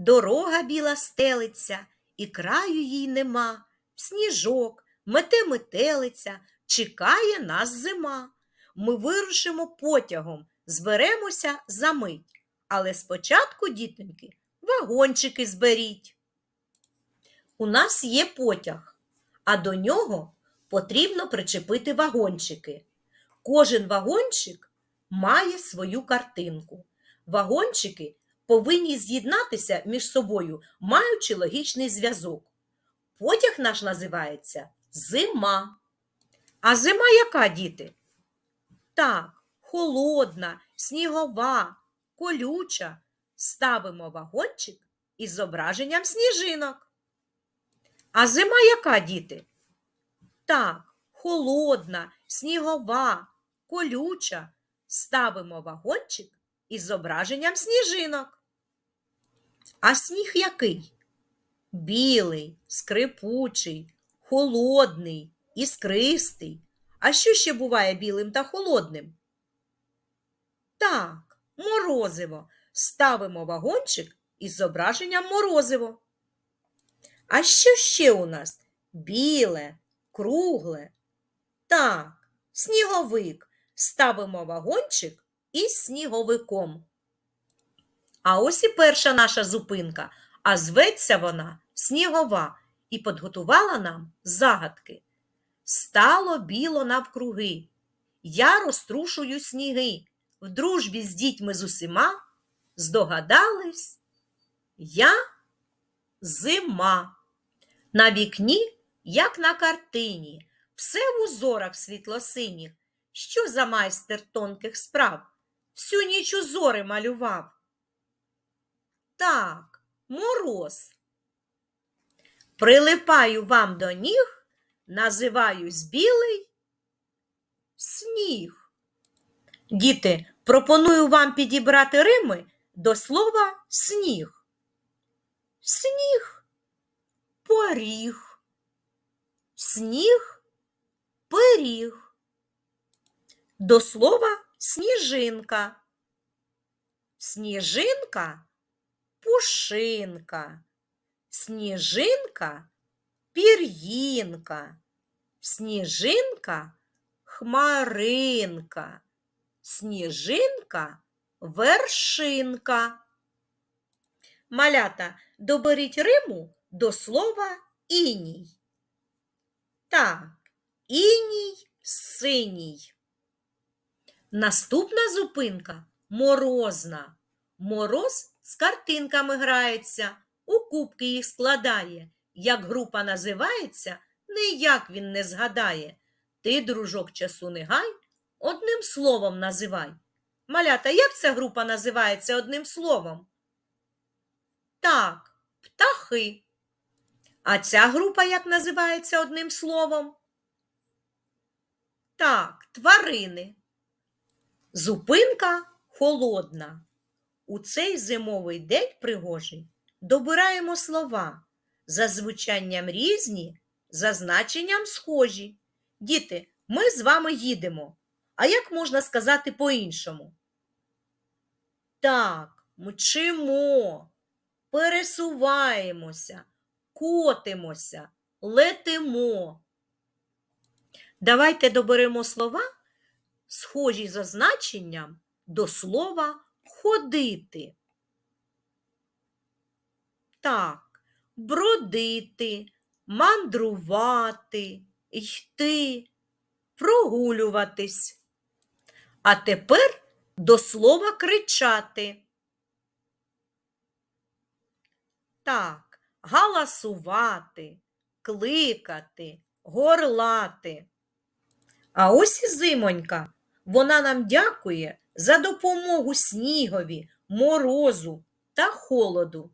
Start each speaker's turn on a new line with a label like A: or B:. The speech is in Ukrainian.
A: Дорога біла стелиться, і краю їй нема. Сніжок, мете метелиця, чекає нас зима. Ми вирушимо потягом, зберемося за мить. Але спочатку, дітоньки, вагончики зберіть. У нас є потяг, а до нього потрібно причепити вагончики. Кожен вагончик має свою картинку. Вагончики повинні з'єднатися між собою, маючи логічний зв'язок. Потяг наш називається зима. А зима яка, діти? Так, холодна, снігова, колюча. Ставимо вагончик із зображенням сніжинок. А зима яка, діти? Так, холодна, снігова, колюча. Ставимо вагончик із зображенням сніжинок. А сніг який? Білий, скрипучий, холодний, іскристий. А що ще буває білим та холодним? Так, морозиво. Ставимо вагончик із зображенням морозиво. А що ще у нас? Біле, кругле. Так, сніговик. Ставимо вагончик із сніговиком. А ось і перша наша зупинка, а зветься вона снігова і підготувала нам загадки. Стало біло навкруги, я розтрушую сніги, в дружбі з дітьми з усіма здогадались я зима. На вікні, як на картині, все в узорах світлосиніх, що за майстер тонких справ, всю ніч узори малював. Так, мороз. Прилипаю вам до ніг, називаюсь білий сніг. Діти, пропоную вам підібрати рими до слова сніг. Сніг, поріг, сніг, пиріг. До слова сніжинка. Сніжинка пушинка, сніжинка пір'їнка, сніжинка хмаринка, сніжинка вершинка. Малята, доберіть риму до слова іній. Так, іній синій. Наступна зупинка морозна. Мороз з картинками грається, у кубки їх складає. Як група називається, ніяк він не згадає. Ти, дружок, часу не гай, одним словом називай. Малята, як ця група називається одним словом? Так, птахи. А ця група як називається одним словом? Так, тварини. Зупинка холодна. У цей зимовий день пригожий добираємо слова за звучанням різні, за значенням схожі. Діти, ми з вами їдемо. А як можна сказати по-іншому? Так, мчимо, пересуваємося, котимося, летимо. Давайте доберемо слова, схожі за значенням до слова ходити. Так, бродити, мандрувати, йти, прогулюватись. А тепер до слова кричати. Так, галасувати, кликати, горлати. А ось і зимонька. Вона нам дякує за допомогу снігові, морозу та холоду.